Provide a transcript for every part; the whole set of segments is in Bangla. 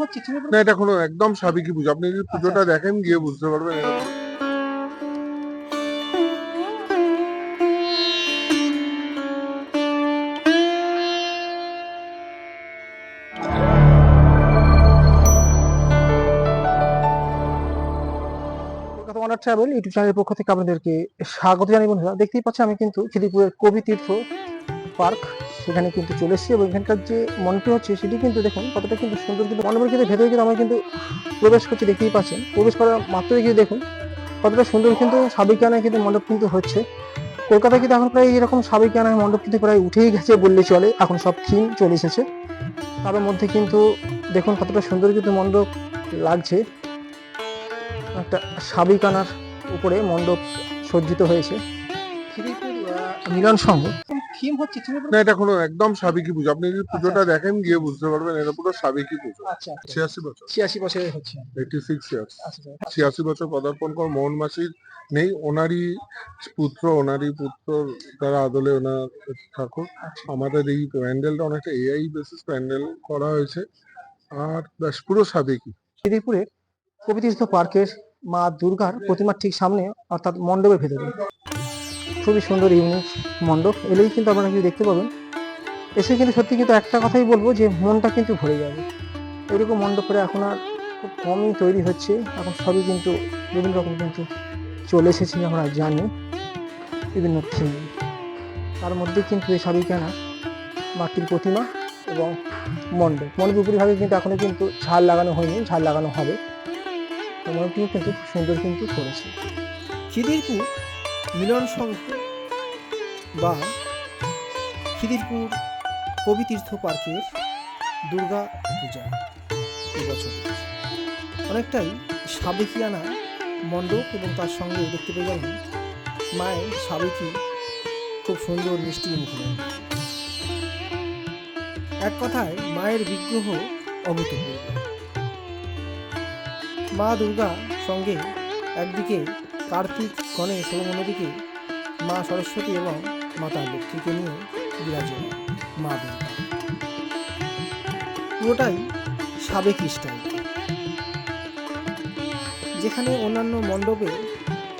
হচ্ছে না এটা কোনো একদম সাবেকি পুজো। আপনি যদি পুজোটা দেখেন গিয়ে বুঝতে পারবেন ট্রাভেল ইউটিউব চ্যানেলের পক্ষ থেকে আপনাদেরকে স্বাগত জানাই বন্ধুরা। দেখতেই পাচ্ছি আমি কিন্তু খিদিপুরের কবি তীর্থ পার্ক। সেখানে কিন্তু চলে এসেছি এবং এখানকার যে মণ্ডপটি হচ্ছে সেটি কিন্তু দেখুন কতটা কিন্তু সুন্দর কিন্তু মণ্ডপের কিন্তু ভেতরে কিন্তু আমরা কিন্তু প্রবেশ করছি, দেখতেই পাচ্ছেন। প্রবেশ করার মাত্রই কিন্তু দেখুন কতটা সুন্দর কিন্তু সাবিকানায় কিন্তু মণ্ডপ কিন্তু হচ্ছে। কলকাতায় কিন্তু এখন প্রায় এরকম সাবিকানায় মণ্ডপ কিন্তু প্রায় উঠেই গেছে বললে চলে, এখন সব থিম চলে এসেছে। তার মধ্যে কিন্তু দেখুন কতটা সুন্দর কিন্তু মণ্ডপ লাগছে। একটা সাবিকানার উপরে মণ্ডপ সজ্জিত হয়েছে। মিলন সংঘ থিম হচ্ছে না এটা কোনো একদম সাবেকি পুজো। আপনি যদি পুজোটা দেখেন গিয়ে বুঝতে পারবেন এটা পুরো সাবেকি পুজো। আচ্ছা। ছিয়াশি বছর। ছিয়াশি বছরের হচ্ছে। এইটি সিক্স ইয়ার্স আচ্ছা আচ্ছা। ছিয়াশি বছর পদার্পণ কর মোহন মাসির নেই ওনারই পুত্র ওনারই পুত্র তারা আদলে ওনার ঠাকুর। আচ্ছা। আমাদের এই প্যান্ডেলটা অনেকটা এআই বেসিস প্যান্ডেল করা হয়েছে। আর ব্যাস পুরো সাবেকি। খিদিরপুরের কবিতীর্থ পার্কের মা দুর্গার প্রতিমার ঠিক সামনে অর্থাৎ মণ্ডপের ভেতরে। খুবই সুন্দর, ইউনিক মণ্ডপ। এলেই কিন্তু আপনারা কিন্তু দেখতে পাবেন। এসে কিন্তু সত্যি কিন্তু একটা কথাই বলব যে, মনটা কিন্তু ভরে যাবে। এরকম মণ্ডপের এখন আর খুব কমই তৈরি হচ্ছে। এখন সবই কিন্তু বিভিন্ন রকম কিন্তু চলে এসেছে, আমরা জানি। বিভিন্ন থিম। তার মধ্যে কিন্তু এই সাবিকানা মাটির প্রতিমা এবং মণ্ডপ। মণ্ডপ উপরিভাগে কিন্তু এখনও কিন্তু ঝাল লাগানো হয়নি, ঝাল লাগানো হবে। মণ্ডপটিও কিন্তু সুন্দর কিন্তু করেছে। খিদিরপুর মিলন সংঘ বা খিদিরপুর কবিতীর্থ পার্কের দুর্গা পূজা এবছর অনেকটাই সাবেকিয়ানা মণ্ডপ এবং তার সঙ্গে দেখতে পেয়ে যাবেন মায়ের সাবেকি খুব সুন্দর মিষ্টি মুখে। এক কথায় মায়ের বিগ্রহ অভূতপূর্ব। মা দুর্গা সঙ্গে একদিকে কার্তিক, গণেশ এবং অন্যদিকে মা সরস্বতী এবং মাতা লক্ষ্মীকে নিয়ে বিরাজমান মা দুর্গা। পুরোটাই সাবেক স্টাইল। যেখানে অন্যান্য মণ্ডপে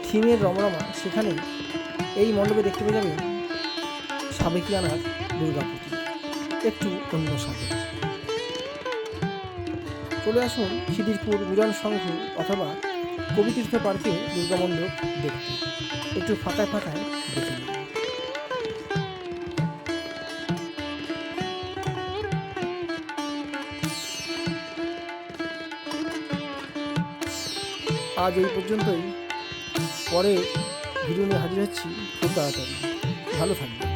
থিমের রমরমা, সেখানে এই মণ্ডপে দেখতে পেয়ে যাবেন সাবেকিয়ানার দুর্গা প্রতিমা একটু অন্য সাথে চলে আসুন খিদিরপুর মিলন সংঘ অথবা কবিতীর্থ পার্কে দুর্গা মণ্ডপ দেখতে। একটু ফাঁকায় ফাঁকায় আজ এই পর্যন্তই। পরে ভিডিও নিয়ে হাজির হচ্ছি খুব তাড়াতাড়ি। ভালো থাকবে